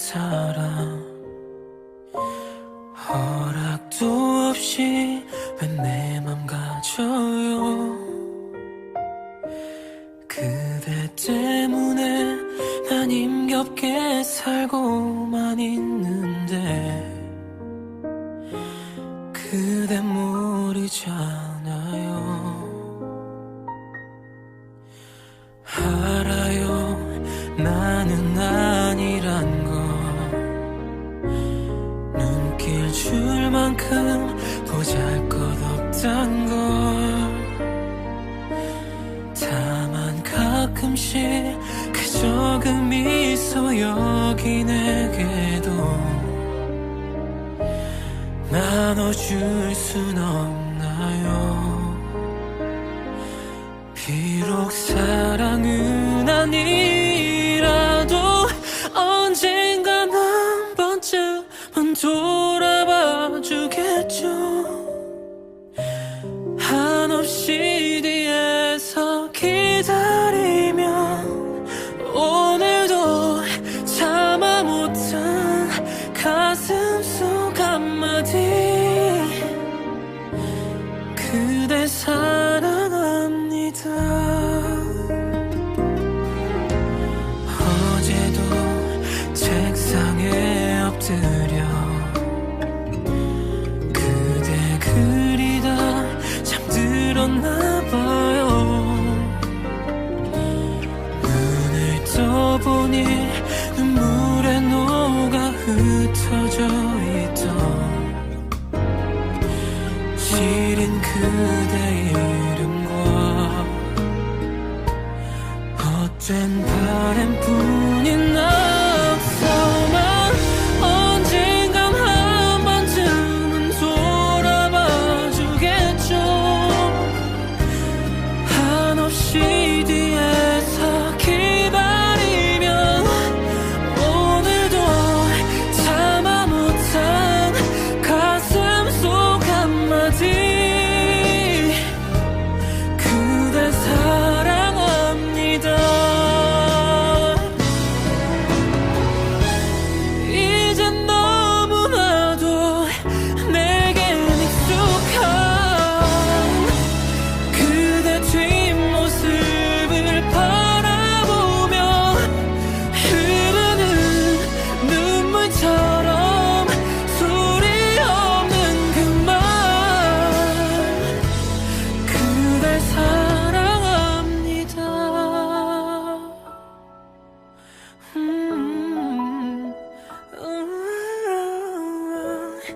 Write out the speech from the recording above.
사람 허락도 없이 왜 내 맘 가져요? 그대 때문에 난 힘겹게 살고만 있는데 그대 모르잖아요. 알아요. 나는 만큼 보잘 것 없단 걸. 다만 가끔씩 그 미소 여기 내게도 나눠줄 순 없나요? 비록 사랑은 아니라도 언젠간 한 번쯤은 돌 못한 가슴 속 한마디. 그대 사랑합니다. 어제도 책상에 엎드려 그대 그리다 잠들었나 봐요. 눈을 떠보니 녹아 흩어져 있던 시린 그대 이름과 헛된 바램뿐인 앞서만 언젠간 한 번쯤은 돌아봐 주겠죠. 한없이